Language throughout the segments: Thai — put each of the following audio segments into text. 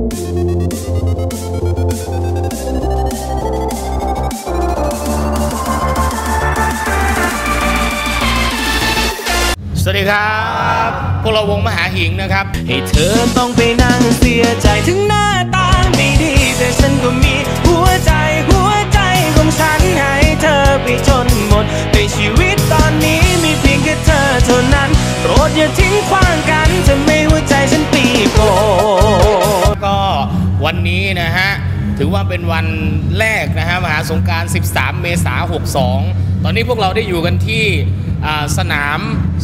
สวัสดีครับพวกเราวงมหาหิงนะครับ ให้เธอต้องไปนั่งเสียใจถึงหน้าตาไม่ดี แต่ฉันก็มีหัวใจหัวใจของฉันให้เธอไปจนหมดในชีวิตตอนนี้มีเพียงแค่เธอเท่านั้น โปรดอย่าทิ้งขว้างกัน นนี้นะฮะถือว่าเป็นวันแรกนะฮะมหาสงกราร 13 เมษายน 62 ตอนนี้พวกเราได้อยู่กันที่อ่าสนาม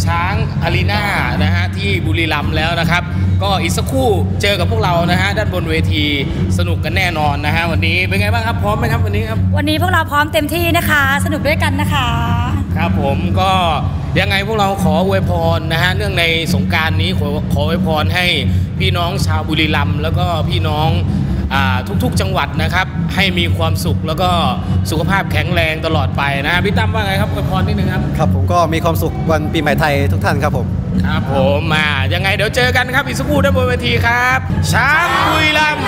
ช้างอารีนานะฮะที่บุรีรัมย์แล้วนะครับ ก็อีกสักครู่เจอกับพวกเรานะฮะด้านบนเวทีสนุกกันแน่นอนนะฮะวันนี้เป็นไงบ้างครับพร้อมไหมครับวันนี้ครับวันนี้พวกเราพร้อมเต็มที่นะคะ สนุกด้วยกันนะคะ ครับผมก็ยังไงพวกเราขออวยพรนะฮะเนื่องในสงกรารนี้ขอขออวยพรให้พี่น้องชาวบุรีรัมย์แล้วก็พี่น้องอ่า ทุกๆจังหวัดนะครับให้มีความสุขแล้วก็สุขภาพแข็งแรงตลอดไปนะฮะพี่ตั้มว่าไงครับอวยพรนิดนึงครับครับผมก็มีความสุขวันปีใหม่ไทยทุกท่านครับผมครับผมมายังไงเดี๋ยวเจอกันครับอีกสักครู่ด้านบนเวทีครับช้างบุรีรัมย์